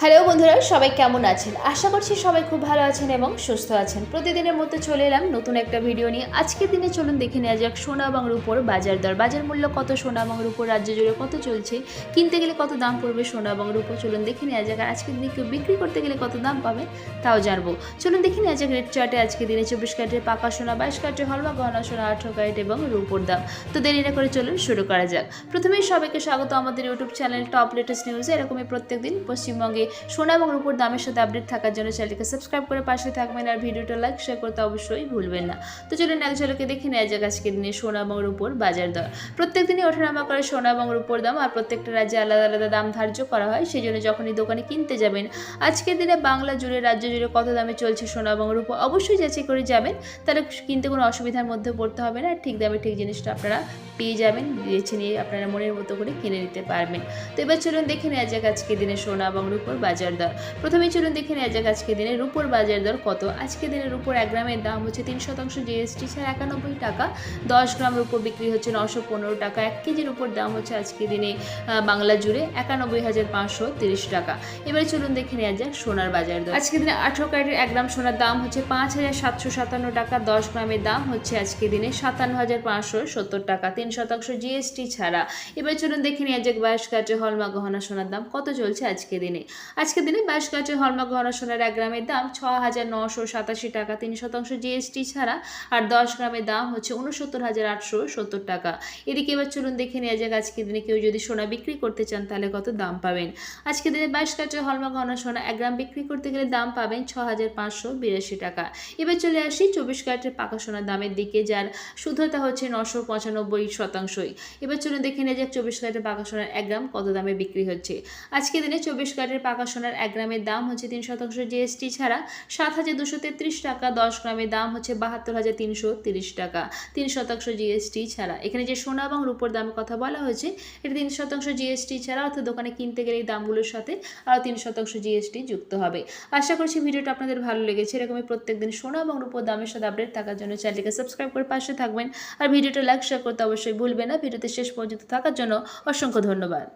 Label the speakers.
Speaker 1: Hello বন্ধুরা, সবাই কেমন আছেন? আশা করছি সবাই খুব ভালো আছেন এবং সুস্থ আছেন। প্রতিদিনের মতো চলে এলাম নতুন একটা ভিডিও নিয়ে। আজকের দিনে চলুন দেখে নেওয়া যাক সোনা এবং রূপোর বাজার দর। বাজার মূল্য কত, সোনা এবং রূপোর রাজ্য জুড়ে কত চলছে? কিনতে গেলে কত দাম পড়বে সোনা এবং রূপো? চলুন দেখে নেওয়া যাক। আর আজকের দিনে কেউ বিক্রি করতে গেলে কত দাম পাবে তাও জানব। চলুন দেখে নেওয়া যাক রেড চার্টে আজকের দিনে চব্বিশ ক্যারেটের পাকা সোনা, বাইশ ক্যারেটের হলমা গহনা সোনা, আঠারো ক্যারেট এবং রূপোর দাম। তো দেরি না করে চলুন শুরু করা যাক। প্রথমেই সবাইকে স্বাগত আমাদের ইউটিউব চ্যানেল টপ লেটেস্ট নিউজে। এরকমই প্রত্যেকদিন পশ্চিমবঙ্গে সোনা এবং রূপোর দামের সাথে আপডেট থাকার জন্য চ্যানেলকে সাবস্ক্রাইব করে পাশে থাকবেন আর ভিডিওটা লাইক শেয়ার করতে অবশ্যই ভুলবেন না। তো চলুন এক ঝলকে দেখে নেওয়া যাক আজকের দিনে সোনা এবং রূপোর বাজার দর। প্রত্যেক দিনই ওঠানামা করে সোনা এবং রূপোর দাম আর প্রত্যেকটা রাজ্যে আলাদা আলাদা দাম ধার্য করা হয় সেই জন্য যখনই দোকানে কিনতে যাবেন, আজকের দিনে বাংলা জুড়ে, রাজ্য জুড়ে কত দামে চলছে সোনা এবং রূপো অবশ্যই যাচাই করে যাবেন, তাহলে কিনতে কোনো অসুবিধার মধ্যে পড়তে হবে না, ঠিক দামে ঠিক জিনিসটা আপনারা পেয়ে যাবেন, বেছে নিয়ে আপনারা মনের মতো করে কিনে নিতে পারবেন। তো এবার চলুন দেখে নেওয়া যাক আজকের দিনে সোনা এবং রূপোর বাজার দর। প্রথমে চলুন দেখে নেওয়া যাক আজকের দিনে রূপোর বাজার দর কত। আজকের দিনে রূপোর এক গ্রামের দাম হচ্ছে তিন শতাংশ জিএসটি ছাড়া একানব্বই টাকা। দশ গ্রাম রূপো বিক্রি হচ্ছে নশো পনেরো টাকা। এক কেজির উপর দাম হচ্ছে আজকের দিনে বাংলা জুড়ে একানব্বই হাজার পাঁচশো তিরিশ টাকা। এবারে চলুন দেখে নেওয়া যাক সোনার বাজার দর। আজকের দিনে আঠেরো ক্যারেটের এক গ্রাম সোনার দাম হচ্ছে পাঁচ হাজার সাতশো সাতান্ন টাকা। দশ গ্রামের দাম হচ্ছে আজকের দিনে সাতান্ন হাজার পাঁচশো সত্তর টাকা। তিন শতাংশ জিএসটি ছাড়া। এবার চলুন দেখে নেওয়া যাক বাইশ কাঠের হলমা গহনা সোনার দাম কত চলছে আজকের দিনে। আজকের দিনে বাইশ কাঠের হলমা গহনা সোনার এক গ্রামের দাম ছ হাজার নশো সাতাশি টাকা। তিন শতাংশ জিএসটি ছাড়া আর দশ গ্রামের দাম হচ্ছে উনসত্তর হাজার আটশো সত্তর টাকা। এদিকে এবার চলুন দেখে নেওয়া যাক আজকের দিনে কেউ যদি সোনা বিক্রি করতে চান তাহলে কত দাম পাবেন। আজকের দিনে বাইশ কাঠের হলমা গহনা সোনা এক গ্রাম বিক্রি করতে গেলে দাম পাবেন ছ হাজার পাঁচশো বিরাশি টাকা। এবার চলে আসি চব্বিশ ক্যারেটের পাকা সোনার দামের দিকে, যার শুদ্ধতা হচ্ছে নশো পঁচানব্বই শতাংশই। এবার চলুন দেখে নেওয়া যাক চব্বিশ ক্যারেটের পাকা সোনার এক গ্রাম কত দামে বিক্রি হচ্ছে। আজকের দিনে চব্বিশ ক্যারেটের পাকা সোনার এক গ্রামের দাম হচ্ছে তিন শতাংশ জিএসটি ছাড়া সাত হাজার দুশো তেত্রিশ টাকা, দশ গ্রামের দাম হচ্ছে বাহাত্তর হাজার তিনশো তিরিশ টাকা। তিন শতাংশ জিএসটি ছাড়া। এখানে যে সোনা এবং রূপোর দামের কথা বলা হয়েছে, এটা তিন শতাংশ জিএসটি ছাড়া, অর্থাৎ দোকানে কিনতে গেলে এই দামগুলোর সাথে আরও তিন শতাংশ জিএসটি যুক্ত হবে। আশা করছি ভিডিওটা আপনাদের ভালো লেগেছে। এরকমই প্রত্যেকদিন সোনা এবং রূপোর দামের সাথে আপডেট থাকার জন্য চ্যানেলটিকে সাবস্ক্রাইব করে পাশে থাকবেন। আর ভিডিওটা লাইক শেয়ার করতে অবশ্যই ভুলবেন না। ভিডিওতে শেষ পর্যন্ত থাকার জন্য অসংখ্য ধন্যবাদ।